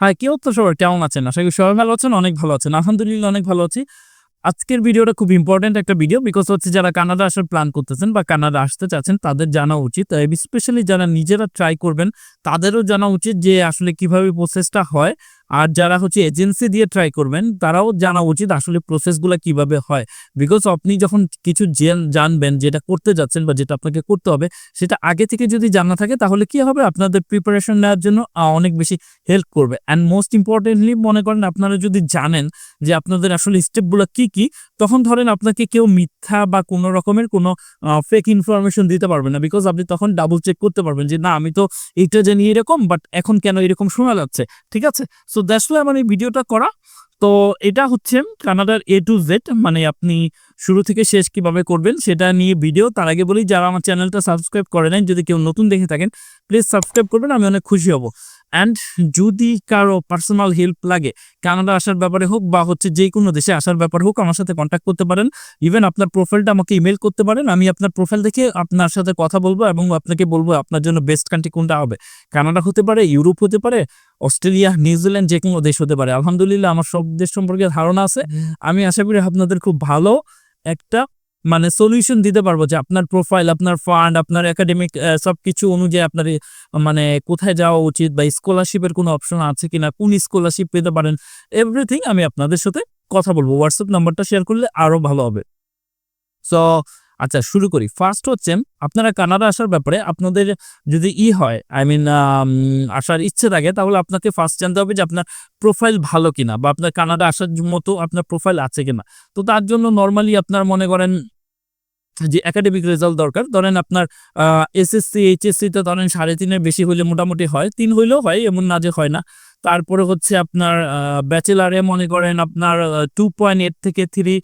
হ্যাঁ কি তো সবাই কেমন আছেন? আশা করি সবাই ভালো আছেন, অনেক ভালো আছেন। আলহামদুলিল্লাহ, অনেক ভালো আছি। আজকের ভিডিওটা খুব ইম্পর্টেন্ট একটা ভিডিও বিকজ হচ্ছে যারা কানাডা আসার প্ল্যান করতেছেন বা কানাডা আসতে চাচ্ছেন, তাদের জানা উচিত। স্পেশালি যারা নিজেরা ট্রাই করবেন, তাদেরও জানা উচিত যে আসলে কীভাবে প্রসেসটা হয়। আর যারা হচ্ছে এজেন্সি দিয়ে ট্রাই করবেন, তারাও জানা উচিত আসলে প্রসেসগুলো কীভাবে হয়। বিকজ আপনি যখন কিছু জেন- জানবেন, যেটা করতে যাচ্ছেন বা যেটা আপনাকে করতে হবে, সেটা আগে থেকে যদি জানা থাকে, তাহলে কি হবে? আপনাদের প্রিপারেশন নেওয়ার জন্য অনেক বেশি হেল্প করবে। অ্যান্ড মোস্ট ইম্পর্টেন্টলি মনে করেন আপনারা যদি জানেন যে আপনাদের আসলে স্টেপগুলো কি কি, তখন ধরেন আপনাকে কেউ মিথ্যা বা কোনো রকমের কোনো ফেক ইনফরমেশন দিতে পারবে না। বিকজ আপনি তখন ডাবল চেক করতে পারবেন যে, না, আমি তো এইটা জানি এরকম বাট এখন কেন এরকম শোনা যাচ্ছে? ঠিক আছে? সো দ্যাটস ওয়াই আমার এই ভিডিওটা করা। তো এটা হচ্ছে কানাডার এ টু জেড মানে আপনি শুরু থেকে শেষ কীভাবে করবেন সেটা নিয়ে ভিডিও। তার আগে বলি, যারা আমার চ্যানেলটা সাবস্ক্রাইব করে নেন যদি কেউ নতুন দেখে থাকেন প্লিজ সাবস্ক্রাইব করবেন, আমি অনেক খুশি হব। অ্যান্ড যদি কারও পার্সোনাল হেল্প লাগে কানাডা আসার ব্যাপারে হোক বা হচ্ছে যে কোনো দেশে আসার ব্যাপারে হোক আমার সাথে কন্ট্যাক্ট করতে পারেন। ইভেন আপনার প্রোফাইলটা আমাকে ইমেল করতে পারেন। আমি আপনার প্রোফাইল দেখে আপনার সাথে কথা বলব এবং আপনাকে বলব আপনার জন্য বেস্ট কান্ট্রি কোনটা হবে। কানাডা হতে পারে ইউরোপ হতে পারে অস্ট্রেলিয়া নিউজিল্যান্ড যে কোনো দেশ হতে পারে। আলহামদুলিল্লাহ আমার সব দেশ সম্পর্কে ধারণা আছে। আমি আশা করি আপনাদের খুব ভালো একটা মানে সলিউশন দিতে পারব যে আপনার প্রোফাইল আপনার ফান্ড আপনার একাডেমিক সব কিছু অনুযায়ী আপনার মানে কোথায় যাওয়া উচিত বা স্কলারশিপের কোনো অপশন আছে কিনা, কোন স্কলারশিপ পেতে পারেন এভরিথিং আমি আপনাদের সাথে কথা বলব। হোয়াটসঅ্যাপ নাম্বারটা শেয়ার করলে আরও ভালো হবে। সো আচ্ছা শুরু করি। ফার্স্ট হচ্ছে, আপনারা কানাডা আসার ব্যাপারে আপনাদের যদি ই হয় আই মিন আসার ইচ্ছে থাকে, তাহলে আপনাকে ফার্স্ট জানতে হবে যে আপনার প্রোফাইল ভালো কিনা বা আপনার কানাডা আসার মতো আপনার প্রোফাইল আছে কিনা। তো তার জন্য নর্মালি আপনার মনে করেন যে একাডেমিক রেজাল্ট দরকার, ধরেন আপনার এসএসসি এইচএসসি তে ধরেন সাড়ে তিনের বেশি হলে মোটামুটি হয়, তিন হইলেও হয়, এমন না যে হয় না। তারপরে হচ্ছে আপনার ব্যাচেলারে মনে করেন আপনার টু পয়েন্ট এইট থেকে থ্রি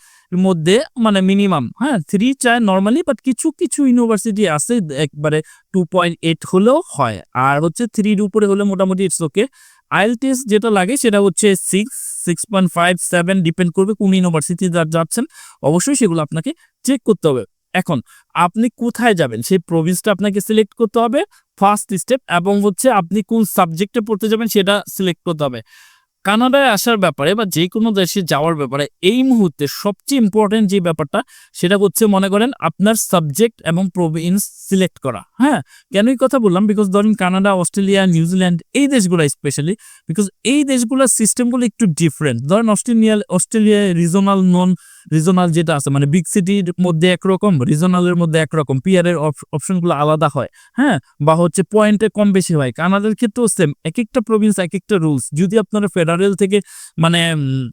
মধ্যে মানে মিনিমাম হ্যাঁ থ্রি চায় নর্মালি বাট কিছু কিছু ইউনিভার্সিটি আছে, একবারে টু পয়েন্ট এইট হলেও হয়। আর হচ্ছে থ্রির উপরে হলে মোটামুটি ইটস ওকে আইএল টেস্ট যেটা লাগে, সেটা হচ্ছে six six point five seven depend করবে কোন ইউনিভার্সিটি যাচ্ছেন। অবশ্যই সেগুলো আপনাকে চেক করতে হবে। এখন আপনি কোথায় যাবেন? সেই প্রভিন্সটা আপনাকে সিলেক্ট করতে হবে ফার্স্ট স্টেপ এবং হচ্ছে আপনি কোন সাবজেক্টে পড়তে যাবেন সেটা সিলেক্ট করতে হবে। কানাডায় আসার ব্যাপারে বা যে কোনো দেশে যাওয়ার ব্যাপারে এই মুহূর্তে সবচেয়ে ইম্পর্টেন্ট যে ব্যাপারটা সেটা হচ্ছে মনে করেন আপনার সাবজেক্ট এবং প্রভিন্স সিলেক্ট করা। হ্যাঁ? কেন এই কথা বললাম? বিকজ ধরেন কানাডা, অস্ট্রেলিয়া নিউজিল্যান্ড এই দেশগুলো স্পেশালি বিকজ এই দেশগুলোর সিস্টেমগুলো একটু ডিফারেন্ট ধরেন Australia Australia regional non regional যেটা আছে মানে বিগ সিটির মধ্যে একরকম রিজনালের মধ্যে একরকম পিয়ার এর অপশনগুলো আলাদা হয় হ্যাঁ? বা হচ্ছে পয়েন্টে কম বেশি হয়। কানাডার ক্ষেত্রেও সেম এক একটা প্রভিন্স এক একটা রুলস যদি আপনারা ফেডারেল থেকে মানে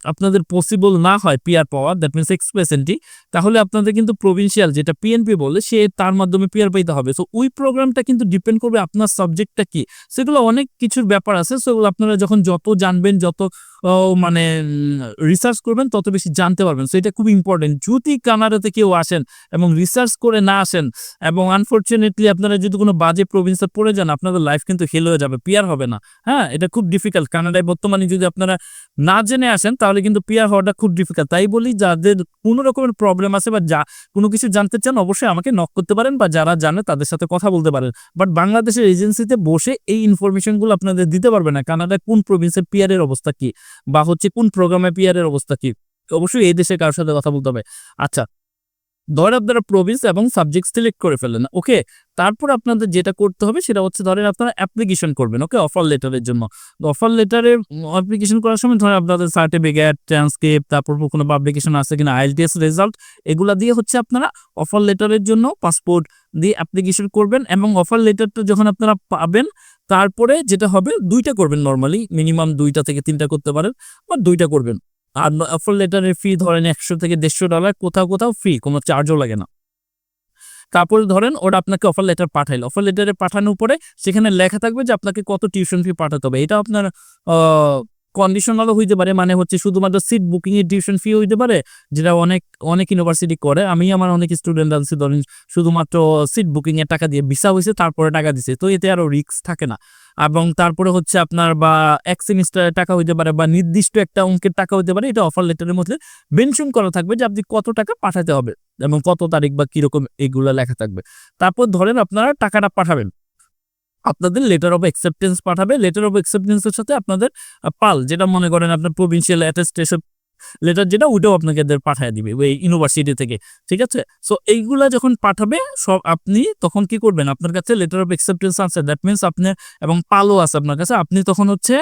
আপনাদের পসিবল না হয় পিয়ার পাওয়া দ্যাট মিনস এন্ট্রি তাহলে আপনাদের কিন্তু প্রভিন্সিয়াল যেটা পিএনপি বলে, সে তার মাধ্যমে পিয়ার পাইতে হবে। সো ওই প্রোগ্রামটা কিন্তু ডিপেন্ড করবে আপনার সাবজেক্টটা কি। সেগুলো অনেক কিছুর ব্যাপার আছে, সেগুলো আপনারা যখন যত জানবেন, যত মানে রিসার্চ করবেন, তত বেশি জানতে পারবেন। সো এটা খুব ইম্পর্টেন্ট যদি কানাডাতে কেউ আসেন এবং রিসার্চ করে না আসেন এবং আনফর্চুনেটলি আপনারা যদি কোনো বাজে প্রভিন্সে পড়ে যান, আপনাদের লাইফ কিন্তু ফেল হয়ে যাবে পিয়ার হবে না। হ্যাঁ এটা খুব ডিফিকাল্ট কানাডায় বর্তমানে যদি আপনারা না জেনে আসেন, তাহলে কিন্তু পিয়ার হওয়াটা খুব ডিফিকাল্ট তাই বলি, যাদের কোনো রকমের প্রবলেম আছে বা যা কোনো কিছু জানতে চান, অবশ্যই আমাকে নক করতে পারেন বা যারা জানে তাদের সাথে কথা বলতে পারেন। বাট বাংলাদেশের এজেন্সিতে বসে এই ইনফরমেশনগুলো আপনাদের দিতে পারবে না। কানাডায় কোন প্রভিন্সের পিয়ারের অবস্থা কি? বা হচ্ছে কোন প্রোগ্রামে পিয়ারের অবস্থা কি? অবশ্যই এই দেশে কারোর সাথে কথা বলতে হবে। আচ্ছা ধরেন আপনারা প্রভিন্স এবং সাবজেক্ট সিলেক্ট করে ফেলেন ওকে তারপর আপনাদের যেটা করতে হবে সেটা হচ্ছে ধরেন আপনারা অ্যাপ্লিকেশন করবেন ওকে অফার লেটারের জন্য। অফার লেটারে অ্যাপ্লিকেশন করার সময় ধরেন আপনাদের সার্টিফিকেট ট্রান্সক্রিপ্ট তারপর কোনো পাবলিকেশন আছে কিনা আইএলটিএস রেজাল্ট এগুলা দিয়ে হচ্ছে আপনারা অফার লেটারের জন্য পাসপোর্ট দিয়ে অ্যাপ্লিকেশন করবেন এবং অফার লেটারটা যখন আপনারা পাবেন, তারপরে যেটা হবে দুইটা করবেন নর্মালি মিনিমাম দুইটা থেকে তিনটা করতে পারেন বা দুইটা করবেন। আর অফার লেটারের ফি ধরেন একশো থেকে দেড়শো ডলার কোথাও কোথাও ফ্রি কোনো চার্জও লাগে না। তারপরে ধরেন ওরা আপনাকে অফার লেটার পাঠাইলো। অফার লেটারে পাঠানোর পরে সেখানে লেখা থাকবে যে আপনাকে কত টিউশন ফি পাঠাতে হবে। এটা আপনার কন্ডিশনালও হইতে পারে মানে হচ্ছে শুধুমাত্র সিট বুকিং এর টিউশন ফি হইতে পারে, যেটা অনেক অনেক ইউনিভার্সিটি করে। আমি আমার অনেক স্টুডেন্ট আছে, ধরেন শুধুমাত্র সিট বুকিং এর টাকা দিয়ে ভিসা হয়েছে তারপরে টাকা দিছে, তো এতে আরও রিস্ক থাকে না। এবং তারপরে হচ্ছে আপনার বা এক সেমিস্টারের টাকা হইতে পারে বা নির্দিষ্ট একটা অঙ্কের টাকা হইতে পারে, এটা অফার লেটারের মধ্যে মেনশন করা থাকবে যে আপনি কত টাকা পাঠাতে হবে এবং কত তারিখ বা কীরকম এগুলো লেখা থাকবে। তারপর ধরেন আপনারা টাকাটা পাঠাবেন। আপনাদের লেটার অফ অ্যাকসেপ্টেন্স পাঠাবে। লেটার অফ অ্যাকসেপ্টেন্সের সাথে আপনাদের পাল, যেটা মনে করেন আপনার প্রভিন্সিয়াল অ্যাটেস্টেশন লেটার যেটা ওইটাও আপনাকে পাঠিয়ে দিবে, ওই ইউনিভার্সিটি থেকে, ঠিক আছে? সো এইগুলা যখন পাঠাবে, সব আপনি তখন কি করবেন? আপনার কাছে লেটার অফ অ্যাকসেপ্টেন্স আছে দ্যাট মিনস আপনার, এবং পালও আছে আপনার কাছে, আপনি তখন হচ্ছে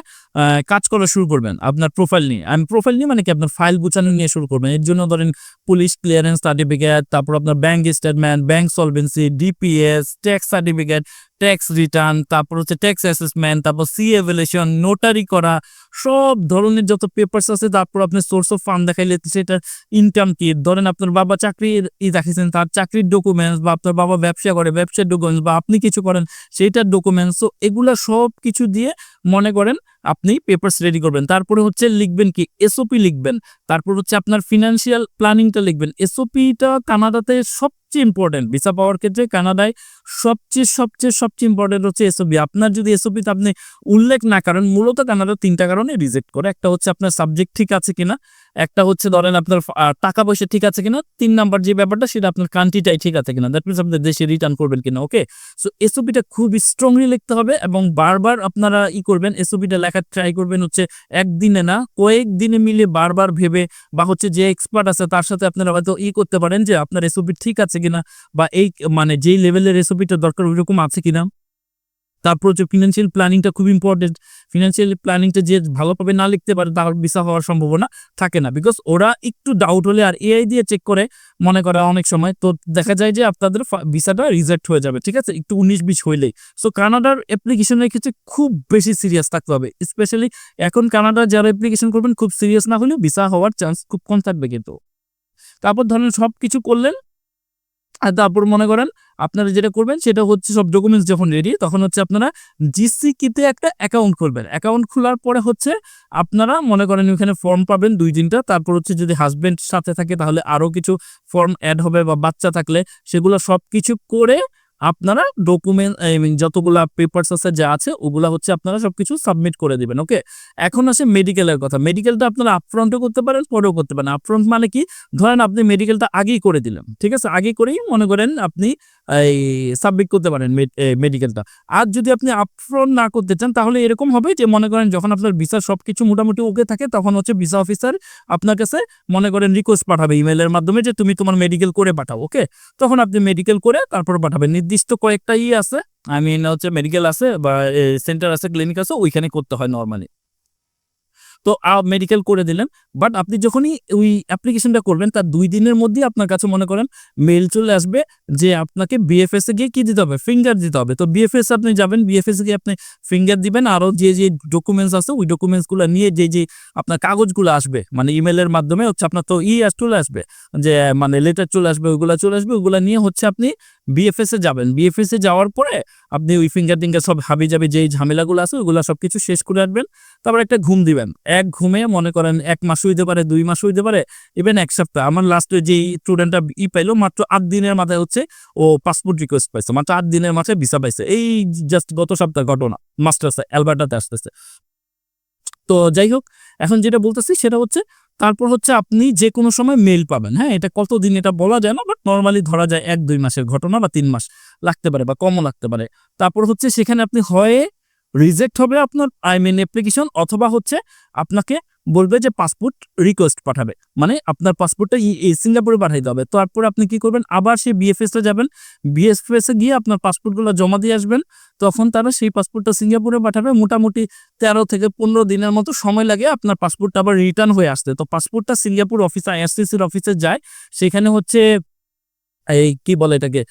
কাজ করা শুরু করবেন আপনার প্রোফাইল নিয়ে। আমি প্রোফাইল নিয়ে মানে কি? আপনার ফাইল গুছানো নিয়ে শুরু করবেন। এর জন্য ধরেন পুলিশ ক্লিয়ারেন্স সার্টিফিকেট তারপর আপনার bank statement bank solvency DPS tax certificate tax return তারপর হচ্ছে ট্যাক্স অ্যাসেসমেন্ট তারপর সি এভেলেশন নোটারি করা, সব ধরনের যত পেপারস আছে, তারপর আপনি সোর্স অফ ফান্ড দেখাইলে সেটার ইনকাম কি? ধরেন আপনার বাবা চাকরির ই দেখাইছেন, তার চাকরির ডকুমেন্টস বা আপনার বাবা ব্যবসা করে, ব্যবসার ডকুমেন্টস বা আপনি কিছু করেন সেইটার ডকুমেন্টস তো এগুলা সব কিছু দিয়ে মনে করেন আপনি পেপারস রেডি করবেন। তারপরে হচ্ছে লিখবেন কি? এসওপি লিখবেন। তারপর হচ্ছে আপনার ফিনান্সিয়াল প্ল্যানিংটা লিখবেন। এসওপিটা কানাডাতে সবচেয়ে ইম্পর্টেন্ট ভিসা পাওয়ার ক্ষেত্রে কানাডায় সবচেয়ে সবচেয়ে সবচেয়ে ইম্পর্টেন্ট হচ্ছে এসওপি আপনার যদি এসওপিতে আপনি উল্লেখ না করেন, মূলত কানাডা তিনটা কারণে রিজেক্ট করে। একটা হচ্ছে আপনার সাবজেক্ট ঠিক আছে কিনা। একটা হচ্ছে ধরেন আপনার টাকা পয়সা ঠিক আছে কিনা। তিন নাম্বার যে ব্যাপারটা, সেটা আপনার কান্ট্রিটাই ঠিক আছে কিনা। দ্যাট মিনস আপনার দেশে রিটার্ন করবেন কিনা ওকে সো এসওপিটা খুব স্ট্রংলি লিখতে হবে এবং বারবার আপনারা ই করবেন এসওপিটা লেখার ট্রাই করবেন হচ্ছে একদিনে না কয়েক দিনে মিলে বারবার ভেবে বা হচ্ছে যে এক্সপার্ট আছে তার সাথে আপনারা হয়তো ই করতে পারেন যে আপনার রেসিপি ঠিক আছে কিনা বা এই মানে যেই লেভেলের রেসিপিটা দরকার ওইরকম আছে কিনা। তারপর হচ্ছে ফিনান্সিয়াল প্ল্যানিংটা খুব ইম্পর্টেন্ট ফিনান্সিয়াল প্ল্যানিংটা যে ভালোভাবে না লিখতে পারে তার ভিসা হওয়ার সম্ভাবনা থাকে না বিকজ ওরা একটু ডাউট হলে আর এআই দিয়ে চেক করে মনে করে অনেক সময়। তো দেখা যায় যে আপনাদের ভিসাটা রিজেক্ট হয়ে যাবে, ঠিক আছে? একটু উনিশ বিশ হইলেই। সো কানাডার অ্যাপ্লিকেশনের ক্ষেত্রে খুব বেশি সিরিয়াস থাকতে হবে। স্পেশালি এখন কানাডা যারা অ্যাপ্লিকেশন করবেন, খুব সিরিয়াস না হলেও ভিসা হওয়ার চান্স খুব কম থাকবে কিন্তু। তারপর ধরেন সব কিছু করলেন আর তারপর মনে করেন, আপনারা যেটা করবেন সেটা হচ্ছে সব ডকুমেন্টস যখন রেডি তখন হচ্ছে আপনারা জিসি কিতে একটা অ্যাকাউন্ট খুলবেন। অ্যাকাউন্ট খোলার পরে হচ্ছে আপনারা মনে করেন ওইখানে ফর্ম পাবেন দুই দিনটা তারপর হচ্ছে যদি হাজব্যান্ড সাথে থাকে তাহলে আরও কিছু ফর্ম অ্যাড হবে বা বাচ্চা থাকলে সেগুলো সব কিছু করে আপনারা ডকুমেন্ট যতগুলো পেপারস আছে যা আছে, ওগুলা হচ্ছে আপনারা সবকিছু সাবমিট করে দিবেন ওকে এখন আসে মেডিকেলের কথা। মেডিকেলটা আপনারা আপফ্রন্টও করতে পারেন, পরেও করতে পারেন। আপফ্রন্ট মানে কি? ধরেন আপনি মেডিকেলটা আগেই করে দিলেন, ঠিক আছে? আগে করেই মনে করেন আপনি এই সাবমিট করতে পারেন মেডিকেলটা আর যদি আপনি আপফ্রন্ট না করতে চান, তাহলে এরকম হবে যে, মনে করেন যখন আপনার ভিসা সবকিছু মোটামুটি ওকে থাকে, তখন হচ্ছে ভিসা অফিসার আপনার কাছে মনে করেন রিকোয়েস্ট পাঠাবে ইমেলের মাধ্যমে যে, তুমি তোমার মেডিকেল করে পাঠাও ওকে তখন আপনি মেডিকেল করে তারপর পাঠাবেন। নির্দিষ্ট কয়েকটা ই আছে আই মিন হচ্ছে মেডিকেল আছে বা সেন্টার আছে ক্লিনিক আছে, ওইখানে করতে হয় নর্মালি তো মেডিকেল করে দিলেন। বাট আপনি যখনই ওই অ্যাপ্লিকেশনটা করবেন, তার দুই দিনের মধ্যেই আপনার কাছে মনে করেন মেল চলে আসবে যে আপনাকে বিএফএস এ গিয়ে কি দিতে হবে? ফিঙ্গার দিতে হবে। তো বিএফএস আপনি যাবেন বিএফএস গিয়ে আপনি ফিঙ্গার দিবেন। আরও যে যে ডকুমেন্টস আছে, ওই ডকুমেন্টসগুলো নিয়ে যে যে আপনার কাগজগুলো আসবে মানে ইমেলের মাধ্যমে হচ্ছে আপনার তো ই চলে আসবে। যে মানে লেটার চলে আসবে, ওইগুলো চলে আসবে। ওগুলো নিয়ে হচ্ছে আপনি বিএফএস এ যাবেন। বিএফএস এ যাওয়ার পরে আপনি ওই ফিঙ্গার টিঙ্গার সব হাবি যাবে যেই ঝামেলাগুলো আছে ওইগুলো সব কিছু শেষ করে আসবেন তারপর একটা ঘুম দিবেন। এক ঘুমে মনে করেন এক মাস হইতে পারে, দুই মাস হইতে পারে ইভেন এক সপ্তাহ। আমার লাস্টে যে স্টুডেন্টটা ই পাইলো, মাত্র আট দিনের মাথায় হচ্ছে ও পাসপোর্ট রিকোয়েস্ট পাইছে। মাত্র আট দিনের মাথায় ভিসা পাইছে। এই জাস্ট গত সপ্তাহ ঘটনা, মাস্টার্সে, অ্যালবার্টাতে আসতেছে। তো যাই হোক, এখন যেটা বলতেছি সেটা হচ্ছে তারপর হচ্ছে আপনি যে কোনো সময় মেল পাবেন হ্যাঁ? এটা কতদিন এটা বলা যায় না বাট নর্মালি ধরা যায় এক, দুই মাসের ঘটনা বা তিন মাস লাগতে পারে বা কমও লাগতে পারে। তারপর হচ্ছে সেখানে আপনি হয়ে রিজেক্ট হবে আপনার আই মিন অ্যাপ্লিকেশন অথবা হচ্ছে আপনাকে বলবে যে পাসপোর্ট রিকোয়েস্ট পাঠাবে। মানে আপনার পাসপোর্টটা সিঙ্গাপুরে পাঠাইতে হবে। তারপর আপনি কি করবেন? আবার সেই বিএফএস যাবেন। বিএফএস গিয়ে আপনার পাসপোর্টগুলো জমা দিয়ে আসবেন। তখন তারা সেই পাসপোর্টটা সিঙ্গাপুরে পাঠাবে। মোটামুটি তেরো থেকে পনেরো দিনের মতো সময় লাগে আপনার পাসপোর্টটা আবার রিটার্ন হয়ে আসতে। তো পাসপোর্টটা সিঙ্গাপুর অফিস আইআরসিসির অফিসে যায়। সেখানে হচ্ছে এই কি বলে এটাকে?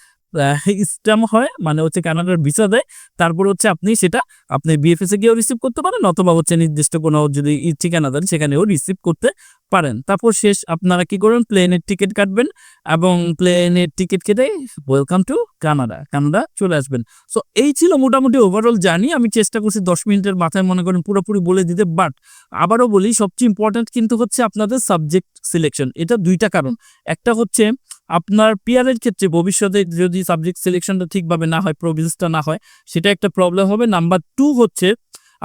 স্ট্যাম্প হয় মানে হচ্ছে কানাডার ভিসা দেয়। তারপর হচ্ছে আপনি সেটা আপনি বিএফএস গিয়েও রিসিভ করতে পারেন, অথবা হচ্ছে নির্দিষ্ট কোনো যদি ঠিকানা দেন সেখানেও রিসিভ করতে পারেন। তারপর শেষ আপনারা কি করবেন? প্লেনের টিকিট কাটবেন এবং প্লেনের টিকিট কেটে ওয়েলকাম টু কানাডা কানাডা চলে আসবেন। সো এই ছিল মোটামুটি ওভারঅল জানি আমি চেষ্টা করছি দশ মিনিটের মাথায় মনে করেন পুরোপুরি বলে দিতে বাট আবারও বলি, সবচেয়ে ইম্পর্টেন্ট কিন্তু হচ্ছে আপনাদের সাবজেক্ট সিলেকশন এটা দুইটা কারণ। একটা হচ্ছে আপনার পিয়ারের ক্ষেত্রে ভবিষ্যতে যদি সাবজেক্ট সিলেকশনটা ঠিকভাবে না হয় প্রভিন্সটা না হয়, সেটা একটা প্রবলেম হবে। নাম্বার টু হচ্ছে,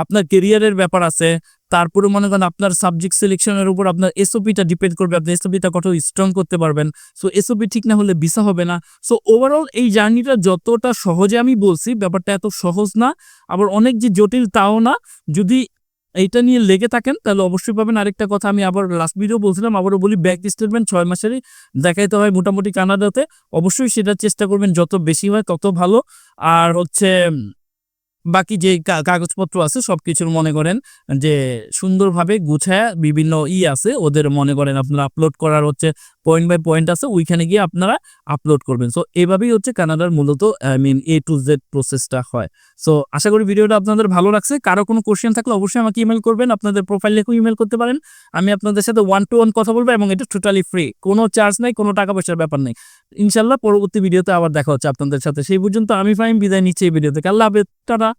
আপনার কেরিয়ারের ব্যাপার আছে, তারপরে মনে করেন আপনার সাবজেক্ট সিলেকশনের উপর আপনার এসওপিটা ডিপেন্ড করবে, আপনি এসওপিটা কত স্ট্রং করতে পারবেন। সো এসওপি ঠিক না হলে ভিসা হবে না। সো ওভারঅল এই জার্নিটা যতটা সহজে আমি বলছি, ব্যাপারটা এত সহজ না, আবার অনেক যে জটিল তাও না, যদি এইটা নিয়ে লেগে থাকেন, তাহলে অবশ্যই পাবেন। আরেকটা কথা আমি আবার লাস্ট ভিডিও বলছিলাম, আবারও বলি ব্যাক স্টেটমেন্ট ছয় মাসেরই দেখাইতে হয় মোটামুটি কানাডাতে। অবশ্যই সেটা চেষ্টা করবেন, যত বেশি হয় তত ভালো। আর হচ্ছে, বাকি যে কাগজপত্র আছে সব কিছুর মনে করেন যে সুন্দরভাবে গুছায় বিভিন্ন ই আছে, ওদের মনে করেন আপনারা আপলোড করার হচ্ছে পয়েন্ট বাই পয়েন্ট আছে, ওইখানে গিয়ে আপনারা আপলোড করবেন। সো এভাবেই হচ্ছে কানাডার মূলত I mean A to Z প্রসেসটা হয়। সো আশা করি ভিডিওটা আপনাদের ভালো লাগছে। কারও কোনো কোশ্চেন থাকলে অবশ্যই আমাকে ইমেল করবেন, আপনাদের প্রোফাইল লিখেও ইমেল করতে পারেন। আমি আপনাদের সাথে ওয়ান টু ওয়ান কথা বলব এবং এটা টোটালি ফ্রি কোনো চার্জ নাই, কোনো টাকা পয়সার ব্যাপার নেই। ইনশাল্লাহ পরবর্তী ভিডিওতে আবার দেখা হচ্ছে আপনাদের সাথে। সেই পর্যন্ত আমি ফাইম বিদায় নিচ্ছি এই ভিডিও থেকে। আল্লাহ হাফেজ, টাটা।